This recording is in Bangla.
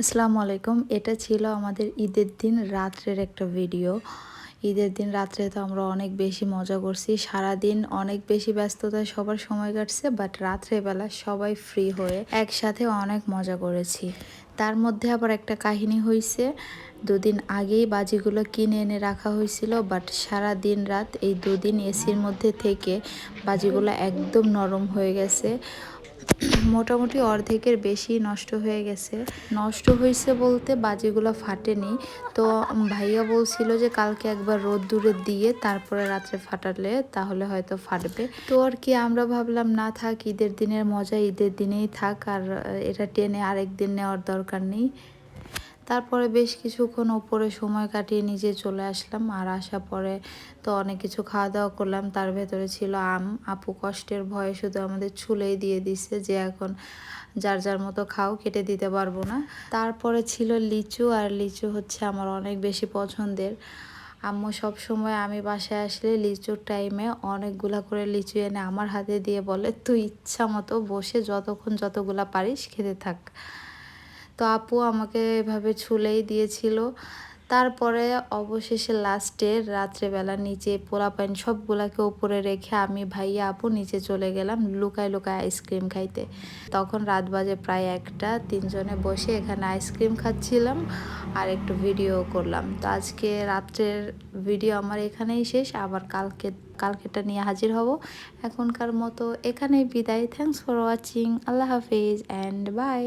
আসসালামু আলাইকুম। এটা ছিল আমাদের ঈদের দিন রাত্রের একটা ভিডিও। ঈদের দিন রাত্রে তো আমরা অনেক বেশি মজা করছি। সারাদিন অনেক বেশি ব্যস্ততায় সবার সময় কাটছে বাট রাত্রেবেলা সবাই ফ্রি হয়ে একসাথে অনেক মজা করেছি। তার মধ্যে আবার একটা কাহিনী হয়েছে দুদিন আগেই বাজিগুলো কিনে এনে রাখা হয়েছিল, বাট সারা দিন রাত এই দুদিন এসির মধ্যে থেকে বাজিগুলো একদম নরম হয়ে গেছে। মোটামুটি অর্ধেকের বেশি নষ্ট হয়ে গেছে। নষ্ট হয়েছে বলতে বাজিগুলো ফাটেনি। তো ভাইয়া বলছিল যে কালকে একবার রোদ দূরে দিয়ে তারপরে রাত্রে ফাটালে তাহলে হয়তো ফাটবে। তো আর কি আমরা ভাবলাম, না থাক, ঈদের দিনের মজা ঈদের দিনেই থাক, আর এটা টেনে আরেক দিন নেওয়ার দরকার নেই। তারপরে বেশ কিছুক্ষণ ওপরে সময় কাটিয়ে নিজে চলে আসলাম। আর আসা পরে তো অনেক কিছু খাওয়া দাওয়া করলাম। তার ভেতরে ছিল আম। আপু কষ্টের ভয়ে শুধু আমাদের ছুলেই দিয়ে দিছে যে, এখন যার যার মতো খাও, কেটে দিতে পারব না। তারপরে ছিল লিচু। আর লিচু হচ্ছে আমার অনেক বেশি পছন্দের। আম্মু সব সময় আমি বাসায় আসলে লিচুর টাইমে অনেকগুলা করে লিচু এনে আমার হাতে দিয়ে বলে, তুই ইচ্ছা মতো বসে যতক্ষণ যতগুলা পারিস খেতে থাক। তো আপু আমাকে এভাবে ছুলেই দিয়েছিল। তারপরে অবশেষে লাস্টে রাত্রেবেলা নিচে পোলা প্যান্ট সবগুলাকে উপরে রেখে আমি ভাইয়া, আপু নিচে চলে গেলাম লুকায় লুকায় আইসক্রিম খাইতে। তখন রাত বাজে প্রায় একটা, তিনজনে বসে এখানে আইসক্রিম খাচ্ছিলাম আর একটু ভিডিও করলাম। তো আজকে রাত্রের ভিডিও আমার এখানেই শেষ, আবার কালকে কালকেটা নিয়ে হাজির হব এখনকার মতো। এখানেই বিদায় থ্যাংকস ফর ওয়াচিং আল্লাহ হাফিজ অ্যান্ড বাই